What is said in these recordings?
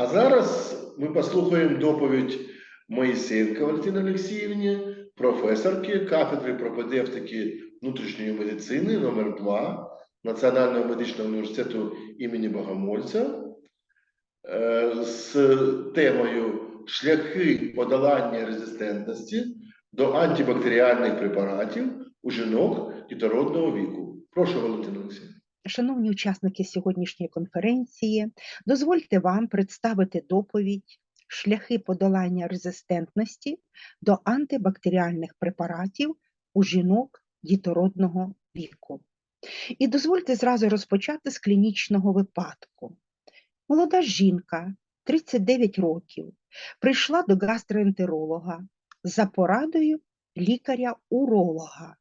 А зараз ми послухаємо доповідь Моїсенка Валентини Олексіївні, професорки кафедри пропедевтики внутрішньої медицини номер 2 Національного медичного університету імені Богомольця е, з темою Шляхи подолання резистентності до антибактеріальних препаратів у жінок дітородного віку. Прошу, Валентина Олексіївна. Шановні учасники сьогоднішньої конференції, дозвольте вам представити доповідь шляхи подолання резистентності до антибактеріальних препаратів у жінок дітородного віку. І дозвольте зразу розпочати з клінічного випадку. Молода жінка, 39 років, прийшла до гастроентеролога за порадою лікаря-уролога.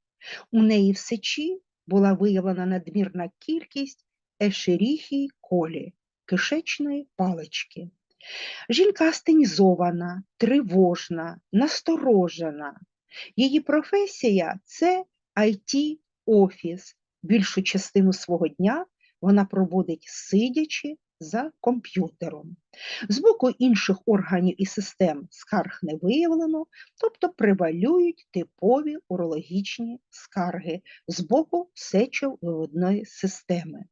У неї в сечі була виявлена надмірна кількість ешеріхії колі, кишечної палички. Жінка стенізована, тривожна, насторожена. Її професія це IT-офіс. Більшу частину свого дня вона проводить сидячи за комп'ютером. З боку інших органів і систем скарг не виявлено, тобто превалюють типові урологічні скарги з боку сечовиводної системи.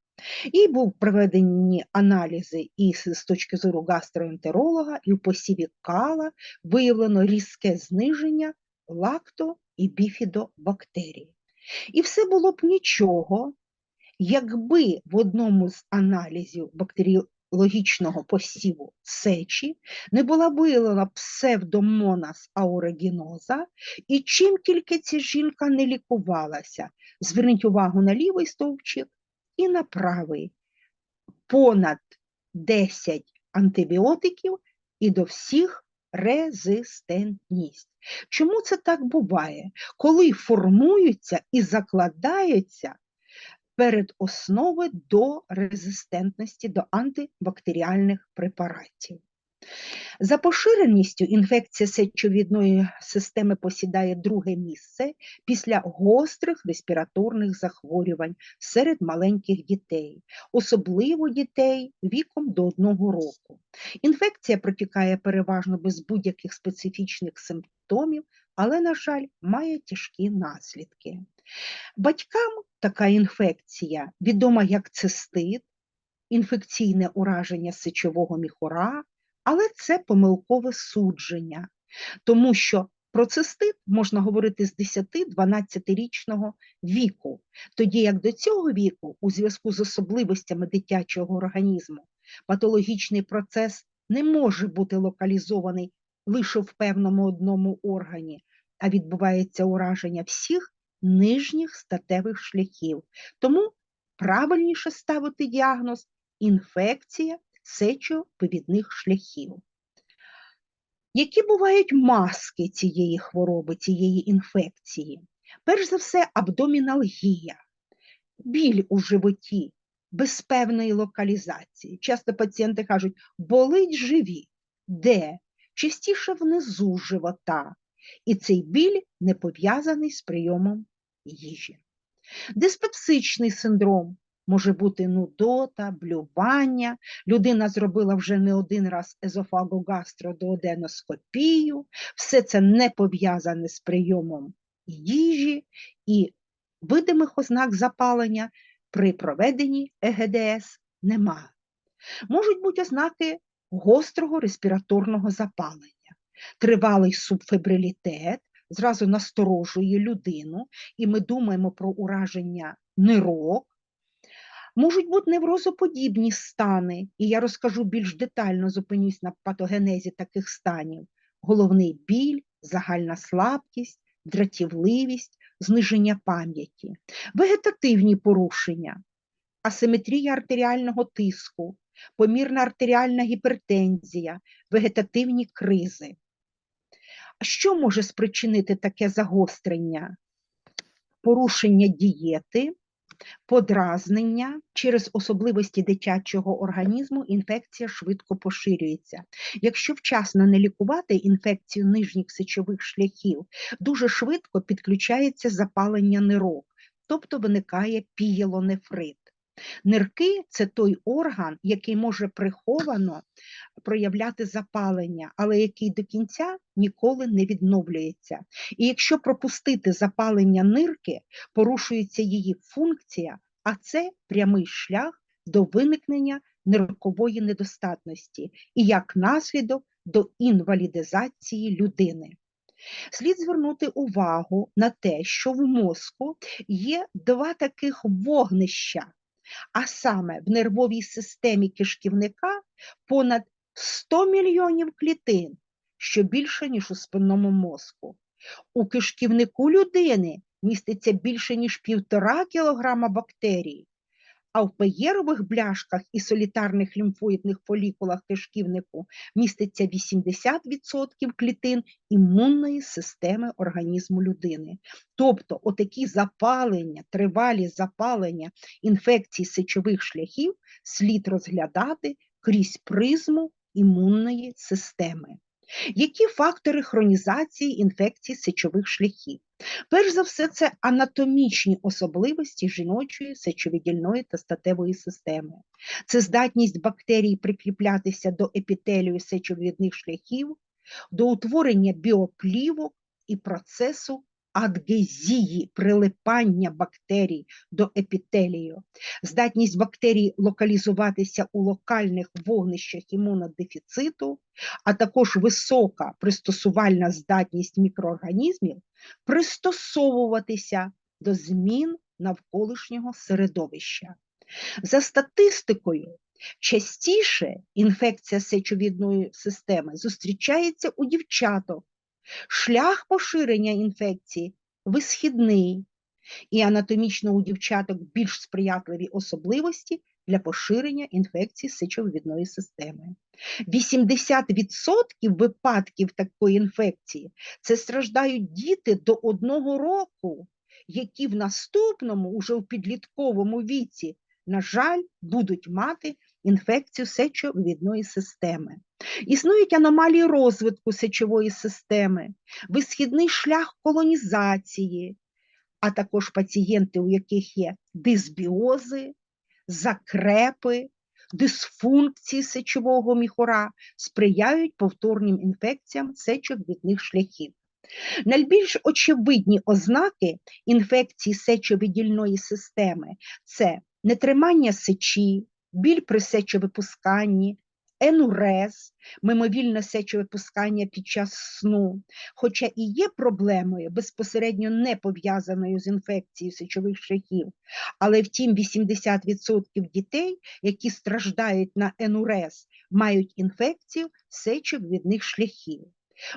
І був проведені аналізи і з точки зору гастроентеролога, і в посіві кала виявлено різке зниження лакто і біфідобактерій. І все було б нічого, якби в одному з аналізів бактеріологічного посіву сечі не була виявлена псевдомонас аурегіноза, і чим тільки ця жінка не лікувалася. Зверніть увагу на лівий стовпчик і на правий. Понад 10 антибіотиків і до всіх резистентність. Чому це так буває? Коли формуються і закладаються передоснови до резистентності до антибактеріальних препаратів. За поширеністю інфекція сечовідної системи посідає друге місце після гострих респіраторних захворювань серед маленьких дітей, особливо дітей віком до одного року. Інфекція протікає переважно без будь-яких специфічних симптомів, але, на жаль, має тяжкі наслідки. Батькам така інфекція відома як цистит, інфекційне ураження сечового міхура, але це помилкове судження, тому що про цистит можна говорити з 10-12-річного віку, тоді як до цього віку, у зв'язку з особливостями дитячого організму, патологічний процес не може бути локалізований лише в певному одному органі, а відбувається ураження всіх нижніх статевих шляхів. Тому правильніше ставити діагноз інфекція сечовивідних шляхів. Які бувають маски цієї хвороби, цієї інфекції? Перш за все, абдоміналгія, біль у животі без певної локалізації. Часто пацієнти кажуть, болить живіт, де? Частіше внизу живота, і цей біль не пов'язаний з прийомом їжі. Диспепсичний синдром може бути нудота, блювання. Людина зробила вже не один раз езофагогастродооденоскопію. Все це не пов'язане з прийомом їжі і видимих ознак запалення при проведенні ЕГДС немає. Можуть бути ознаки гострого респіраторного запалення, тривалий субфебрилітет, зразу насторожує людину, і ми думаємо про ураження нирок. Можуть бути неврозоподібні стани, і я розкажу більш детально, зупинюсь на патогенезі таких станів: головний біль, загальна слабкість, дратівливість, зниження пам'яті, вегетативні порушення, асиметрія артеріального тиску, помірна артеріальна гіпертензія, вегетативні кризи. Що може спричинити таке загострення? Порушення дієти, подразнення через особливості дитячого організму інфекція швидко поширюється. Якщо вчасно не лікувати інфекцію нижніх сечових шляхів, дуже швидко підключається запалення нирок, тобто виникає пієлонефрит. Нирки це той орган, який може приховано проявляти запалення, але який до кінця ніколи не відновлюється. І якщо пропустити запалення нирки, порушується її функція, а це прямий шлях до виникнення ниркової недостатності і як наслідок до інвалідизації людини. Слід звернути увагу на те, що в мозку є два таких вогнища, а саме в нервовій системі кишківника понад 100 мільйонів клітин, що більше, ніж у спинному мозку. У кишківнику людини міститься більше, ніж півтора кілограма бактерій, а в пеєрових бляшках і солітарних лімфоїдних фолікулах кишківнику міститься 80% клітин імунної системи організму людини. Тобто, отакі запалення, тривалі запалення інфекцій сечових шляхів слід розглядати крізь призму імунної системи. Які фактори хронізації інфекцій сечових шляхів? Перш за все, це анатомічні особливості жіночої сечовидільної та статевої системи. Це здатність бактерій прикріплятися до епітелію сечовидних шляхів, до утворення біоплівок і процесу адгезії, прилипання бактерій до епітелію, здатність бактерій локалізуватися у локальних вогнищах імунодефіциту, а також висока пристосувальна здатність мікроорганізмів пристосовуватися до змін навколишнього середовища. За статистикою, частіше інфекція сечовідної системи зустрічається у дівчаток. Шлях поширення інфекції висхідний, і анатомічно у дівчаток більш сприятливі особливості для поширення інфекції сечовидної системи. 80% випадків такої інфекції це страждають діти до одного року, які в наступному, уже в підлітковому віці, на жаль, будуть мати інфекцію сечовидної системи. Існують аномалії розвитку сечової системи, висхідний шлях колонізації, а також пацієнти, у яких є дисбіози, закрепи, дисфункції сечового міхура, сприяють повторним інфекціям сечовидних шляхів. Найбільш очевидні ознаки інфекції сечовидільної системи це нетримання сечі, біль при сечовипусканні, енурез, мимовільне сечовипускання під час сну, хоча і є проблемою безпосередньо не пов'язаною з інфекцією сечових шляхів, але втім 80% дітей, які страждають на енурез, мають інфекцію сечовидних шляхів.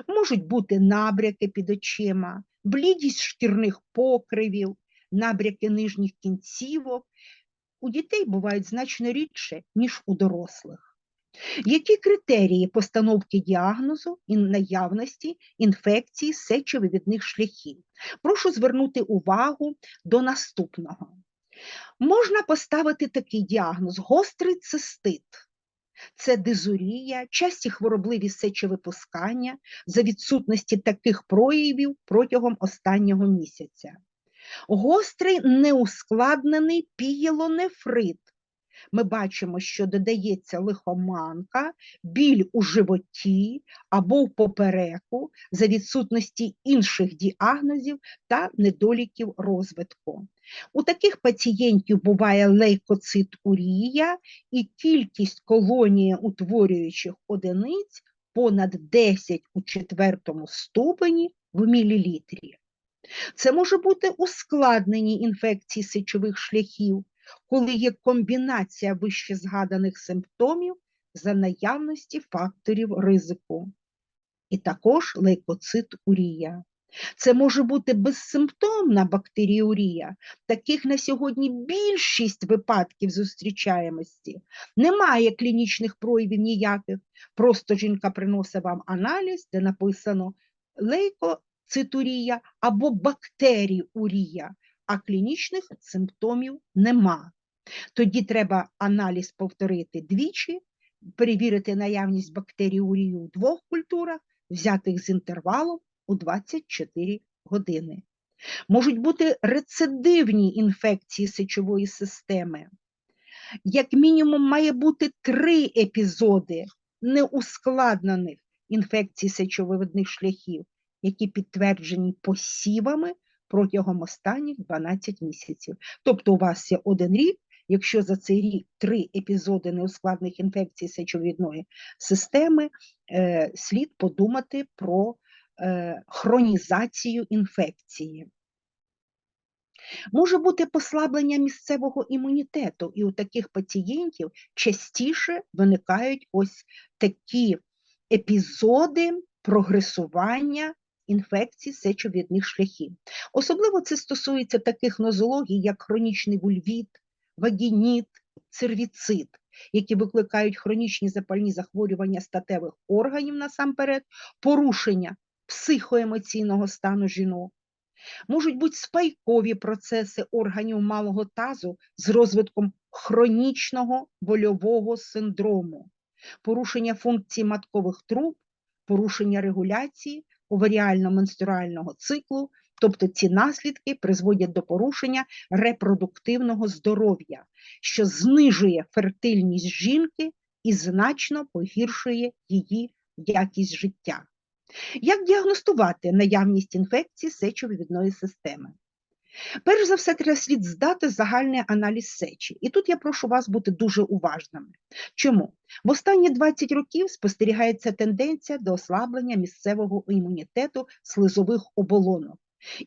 Можуть бути набряки під очима, блідість шкірних покривів, набряки нижніх кінцівок. У дітей бувають значно рідше, ніж у дорослих. Які критерії постановки діагнозу і наявності інфекції сечовивідних шляхів? Прошу звернути увагу до наступного. Можна поставити такий діагноз: гострий цистит. Це дизурія, часті хворобливі сечовипускання за відсутності таких проявів протягом останнього місяця. Гострий неускладнений пієлонефрит. Ми бачимо, що додається лихоманка, біль у животі або в попереку за відсутності інших діагнозів та недоліків розвитку. У таких пацієнтів буває лейкоцитурія і кількість колонії утворюючих одиниць понад 10 у четвертому ступені в мілілітрі. Це може бути ускладнені інфекції сечових шляхів, коли є комбінація вище згаданих симптомів за наявності факторів ризику. І також лейкоцитурія. Це може бути безсимптомна бактеріурія. Таких на сьогодні більшість випадків зустрічаємості. Немає клінічних проявів ніяких. Просто жінка приносить вам аналіз, де написано лейкоцитурія або бактеріурія, а клінічних симптомів нема. Тоді треба аналіз повторити двічі, перевірити наявність бактеріурії у двох культурах, взятих з інтервалом у 24 години. Можуть бути рецидивні інфекції сечової системи. як мінімум має бути три епізоди неускладнених інфекцій сечовивідних шляхів, які підтверджені посівами протягом останніх 12 місяців. Тобто у вас є один рік, якщо за цей рік три епізоди неускладних інфекцій сечовідної системи, е, слід подумати про е, хронізацію інфекції. Може бути послаблення місцевого імунітету, і у таких пацієнтів частіше виникають ось такі епізоди прогресування інфекцій сечовідних шляхів. Особливо це стосується таких нозологій, як хронічний вульвіт, вагініт, цервіцит, які викликають хронічні запальні захворювання статевих органів насамперед, порушення психоемоційного стану жінок. Можуть бути спайкові процеси органів малого тазу з розвитком хронічного больового синдрому, порушення функції маткових труб, порушення регуляції оваріально-менструального циклу, тобто ці наслідки призводять до порушення репродуктивного здоров'я, що знижує фертильність жінки і значно погіршує її якість життя. Як діагностувати наявність інфекції сечовідної системи? Перш за все, треба слід здати загальний аналіз сечі. І тут я прошу вас бути дуже уважними. Чому? В останні 20 років спостерігається тенденція до ослаблення місцевого імунітету слизових оболонок.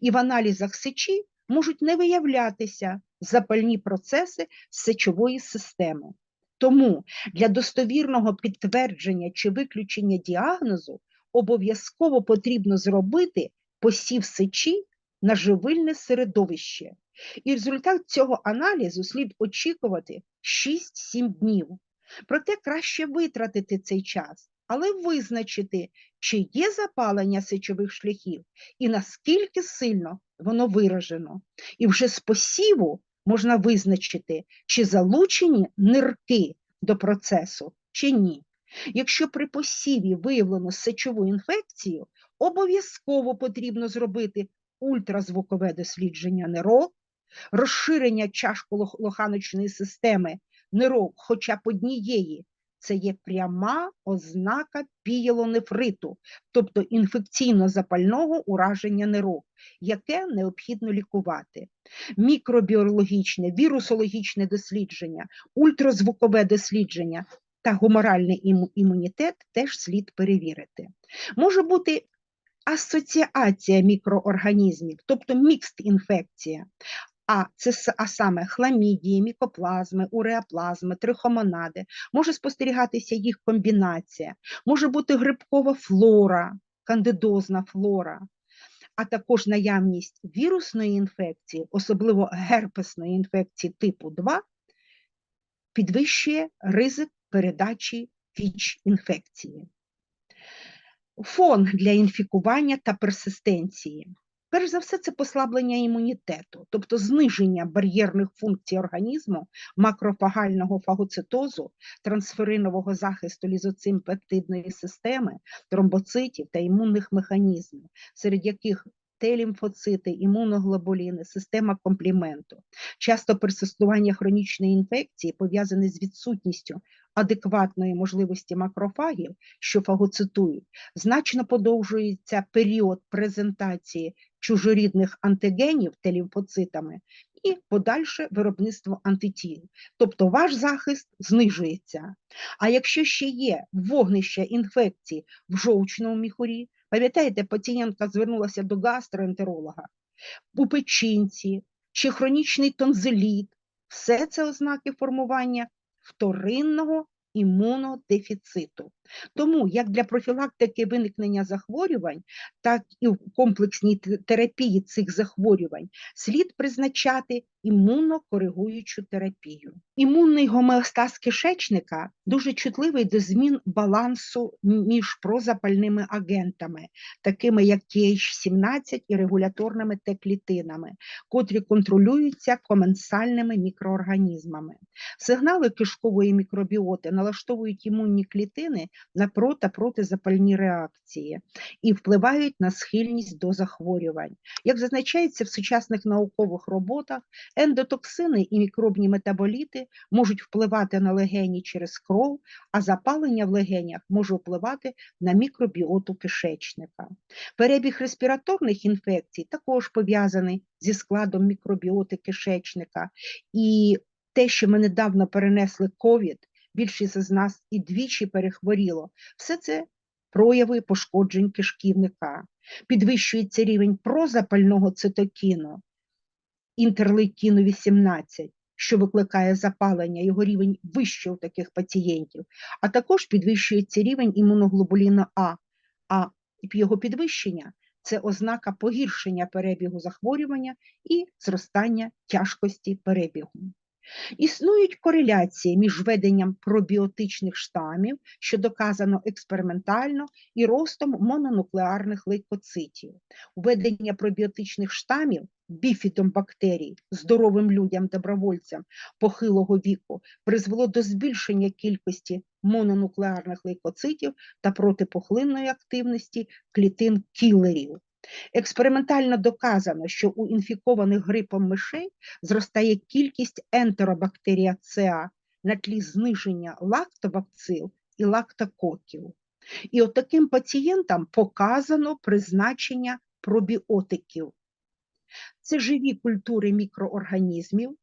І в аналізах сечі можуть не виявлятися запальні процеси сечової системи. Тому для достовірного підтвердження чи виключення діагнозу обов'язково потрібно зробити посів сечі на живильне середовище. І результат цього аналізу слід очікувати 6-7 днів. Проте краще витратити цей час, але визначити, чи є запалення сечових шляхів і наскільки сильно воно виражено. І вже з посіву можна визначити, чи залучені нирки до процесу, чи ні. Якщо при посіві виявлено сечову інфекцію, обов'язково потрібно зробити ультразвукове дослідження нирок, розширення чашко-лоханочної системи нирок хоча б однієї. Це є пряма ознака пієлонефриту, тобто інфекційно-запального ураження нирок, яке необхідно лікувати. Мікробіологічне, вірусологічне дослідження, ультразвукове дослідження та гуморальний імунітет теж слід перевірити. Може бути асоціація мікроорганізмів, тобто мікст інфекція. А це а саме хламідії, мікоплазми, уреаплазми, трихомонади, може спостерігатися їх комбінація, може бути грибкова флора, кандидозна флора, а також наявність вірусної інфекції, особливо герпесної інфекції типу 2, підвищує ризик передачі ВІЧ-інфекції. Фон для інфікування та персистенції. Перш за все, це послаблення імунітету, тобто зниження бар'єрних функцій організму, макрофагального фагоцитозу, трансферинового захисту лізоцим-пептидної системи, тромбоцитів та імунних механізмів, серед яких Т-лімфоцити, імуноглобуліни, система компліменту. Часто персистування хронічної інфекції пов'язане з відсутністю адекватної можливості макрофагів, що фагоцитують, значно подовжується період презентації чужорідних антигенів та лімфоцитами і подальше виробництво антитіл. Тобто ваш захист знижується. А якщо ще є вогнище інфекції в жовчному міхурі, пам'ятаєте, пацієнтка звернулася до гастроентеролога, у печінці чи хронічний тонзиліт, все це ознаки формування вторинного імунодефіциту. Тому як для профілактики виникнення захворювань, так і в комплексній терапії цих захворювань слід призначати імунокоригуючу терапію. Імунний гомеостаз кишечника дуже чутливий до змін балансу між прозапальними агентами, такими як TH17 і регуляторними Т-клітинами, котрі контролюються коменсальними мікроорганізмами. Сигнали кишкової мікробіоти налаштовують імунні клітини на про та протизапальні реакції і впливають на схильність до захворювань. Як зазначається в сучасних наукових роботах, ендотоксини і мікробні метаболіти можуть впливати на легені через кров, а запалення в легенях може впливати на мікробіоту кишечника. Перебіг респіраторних інфекцій також пов'язаний зі складом мікробіоти кишечника. І те, що ми недавно перенесли ковід, більшість з нас і двічі перехворіло, все це прояви пошкоджень кишківника. Підвищується рівень прозапального цитокіну, інтерлейкіну 18, що викликає запалення, його рівень вищий у таких пацієнтів, а також підвищується рівень імуноглобуліну А, а його підвищення це ознака погіршення перебігу захворювання і зростання тяжкості перебігу. Існують кореляції між введенням пробіотичних штамів, що доказано експериментально, і ростом мононуклеарних лейкоцитів. Введення пробіотичних штамів біфідом бактерій здоровим людям, добровольцям похилого віку призвело до збільшення кількості мононуклеарних лейкоцитів та протипухлинної активності клітин кілерів. Експериментально доказано, що у інфікованих грипом мишей зростає кількість ентеробактерія ЦА на тлі зниження лактобакцил і лактококів. І от таким пацієнтам показано призначення пробіотиків. Це живі культури мікроорганізмів,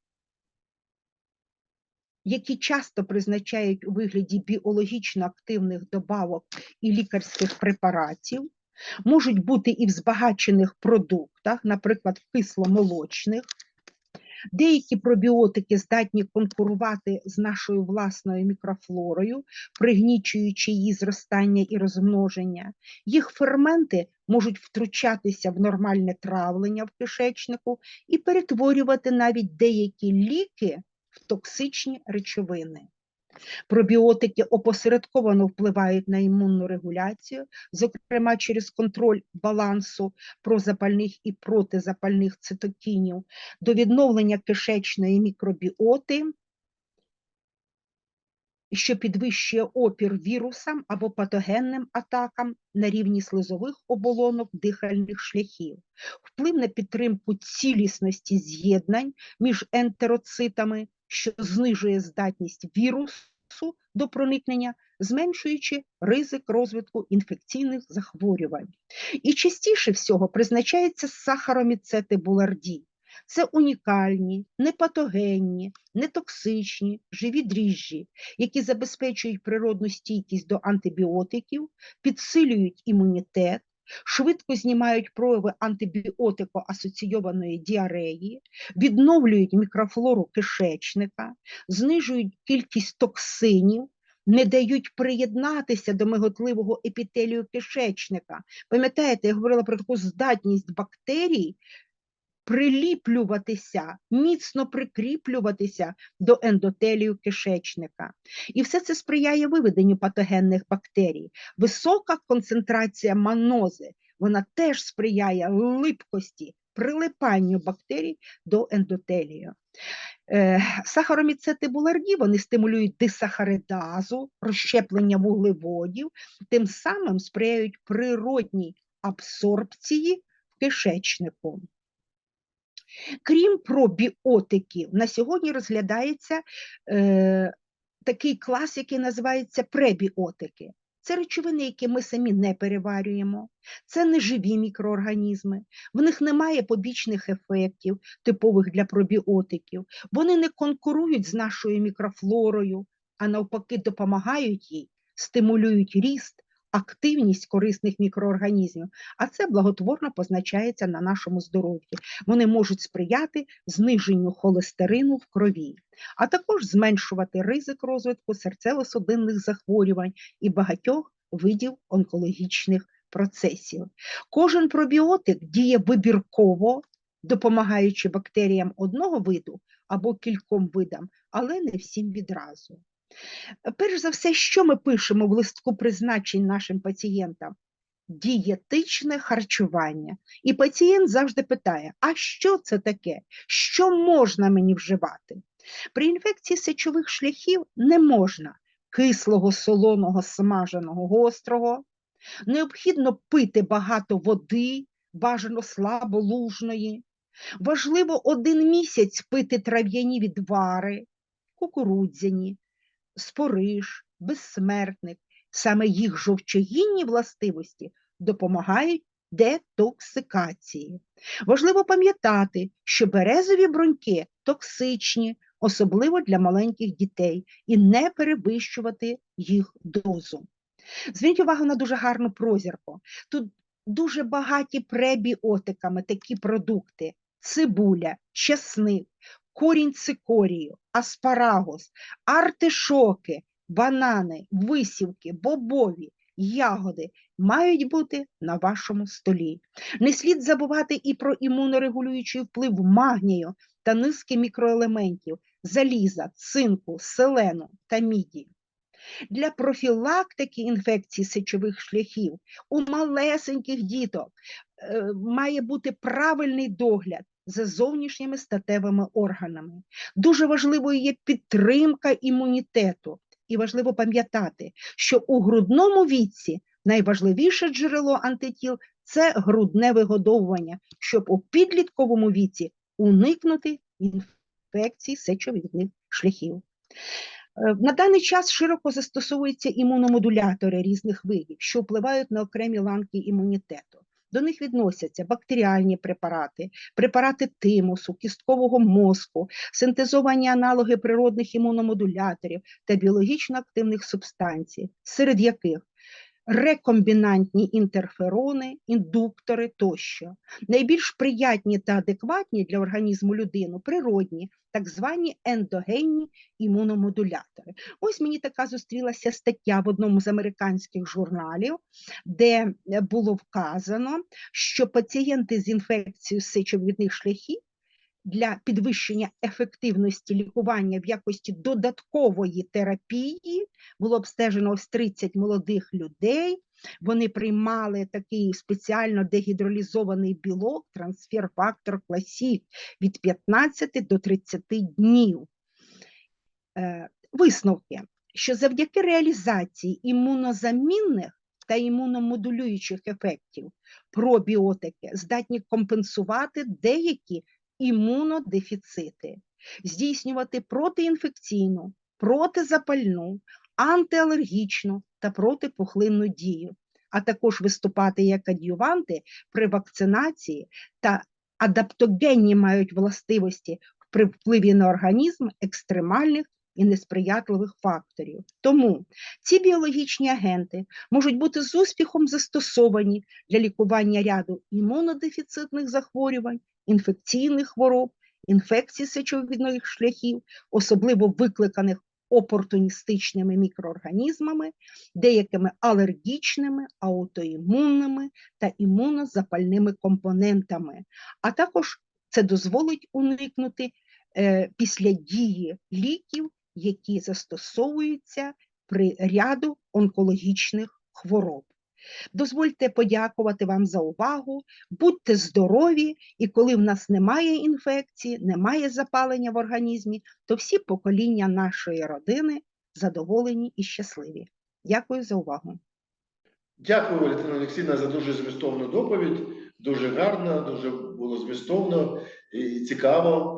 які часто призначають у вигляді біологічно активних добавок і лікарських препаратів, можуть бути і в збагачених продуктах, наприклад, в кисломолочних. Деякі пробіотики здатні конкурувати з нашою власною мікрофлорою, пригнічуючи її зростання і розмноження. Їх ферменти можуть втручатися в нормальне травлення в кишечнику і перетворювати навіть деякі ліки в токсичні речовини. Пробіотики опосередковано впливають на імунну регуляцію, зокрема через контроль балансу прозапальних і протизапальних цитокінів, до відновлення кишечної мікробіоти, що підвищує опір вірусам або патогенним атакам на рівні слизових оболонок дихальних шляхів, вплив на підтримку цілісності з'єднань між ентероцитами, що знижує здатність вірусу до проникнення, зменшуючи ризик розвитку інфекційних захворювань. І частіше всього призначається сахароміцети буларді. Це унікальні, непатогенні, нетоксичні, живі дріжджі, які забезпечують природну стійкість до антибіотиків, підсилюють імунітет, швидко знімають прояви антибіотико-асоційованої діареї, відновлюють мікрофлору кишечника, знижують кількість токсинів, не дають приєднатися до миготливого епітелію кишечника. Пам'ятаєте, я говорила про таку здатність бактерій приліплюватися, міцно прикріплюватися до ендотелію кишечника. І все це сприяє виведенню патогенних бактерій. Висока концентрація манози, вона теж сприяє липкості, прилипанню бактерій до ендотелію. Е, Сахароміцети буларді вони стимулюють дисахаридазу, розщеплення вуглеводів, тим самим сприяють природній абсорбції в кишечнику. Крім пробіотиків, на сьогодні розглядається е, такий клас, який називається пребіотики. Це речовини, які ми самі не переварюємо, це неживі мікроорганізми, в них немає побічних ефектів, типових для пробіотиків, вони не конкурують з нашою мікрофлорою, а навпаки, допомагають їй, стимулюють ріст, активність корисних мікроорганізмів, а це благотворно позначається на нашому здоров'ї. Вони можуть сприяти зниженню холестерину в крові, а також зменшувати ризик розвитку серцево-судинних захворювань і багатьох видів онкологічних процесів. Кожен пробіотик діє вибірково, допомагаючи бактеріям одного виду або кільком видам, але не всім відразу. Перш за все, що ми пишемо в листку призначень нашим пацієнтам? Дієтичне харчування. І пацієнт завжди питає: а що це таке? Що можна мені вживати? При інфекції сечових шляхів не можна кислого, солоного, смаженого, гострого. Необхідно пити багато води, бажано слаболужної. Важливо один місяць пити трав'яні відвари, кукурудзяні, спориш, безсмертник. Саме їх жовчогінні властивості допомагають детоксикації. Важливо пам'ятати, що березові бруньки токсичні, особливо для маленьких дітей, і не перевищувати їх дозу. Зверніть увагу на дуже гарну прозірку. Тут дуже багаті пребіотиками такі продукти: цибуля, чесник, корінь цикорію, аспарагус, артишоки, банани, висівки, бобові, ягоди мають бути на вашому столі. Не слід забувати і про імунорегулюючий вплив магнію та низки мікроелементів, заліза, цинку, селену та міді. Для профілактики інфекцій сечових шляхів у малесеньких діток е, має бути правильний догляд за зовнішніми статевими органами. Дуже важливою є підтримка імунітету. І важливо пам'ятати, що у грудному віці найважливіше джерело антитіл це грудне вигодовування, щоб у підлітковому віці уникнути інфекцій сечовідних шляхів. Е, На даний час широко застосовуються імуномодулятори різних видів, що впливають на окремі ланки імунітету. До них відносяться бактеріальні препарати, препарати тимусу, кісткового мозку, синтезовані аналоги природних імуномодуляторів та біологічно активних субстанцій, серед яких рекомбінантні інтерферони, індуктори тощо. Найбільш приятні та адекватні для організму людини природні, так звані ендогенні імуномодулятори. Ось мені така зустрілася стаття в одному з американських журналів, де е, було вказано, що пацієнти з інфекцією сечовідних шляхів для підвищення ефективності лікування в якості додаткової терапії було обстежено ось 30 молодих людей. Вони приймали такий спеціально дегідролізований білок, трансфер-фактор класік від 15 до 30 днів. Е, Висновки, що завдяки реалізації імунозамінних та імуномодулюючих ефектів пробіотики здатні компенсувати деякі імунодефіцити, здійснювати протиінфекційну, протизапальну, антиалергічну та протипухлинну дію, а також виступати як адюванти при вакцинації та адаптогенні мають властивості при впливі на організм екстремальних і несприятливих факторів. Тому ці біологічні агенти можуть бути з успіхом застосовані для лікування ряду імунодефіцитних захворювань, інфекційних хвороб, інфекцій сечовідних шляхів, особливо викликаних опортуністичними мікроорганізмами, деякими алергічними, аутоімунними та імунозапальними компонентами, а також це дозволить уникнути е, після дії ліків, які застосовуються при ряду онкологічних хвороб. Дозвольте подякувати вам за увагу, будьте здорові, і коли в нас немає інфекції, немає запалення в організмі, то всі покоління нашої родини задоволені і щасливі. Дякую за увагу. Дякую, Валентина Олексійовна, за дуже змістовну доповідь. Дуже гарно, дуже було змістовно і цікаво.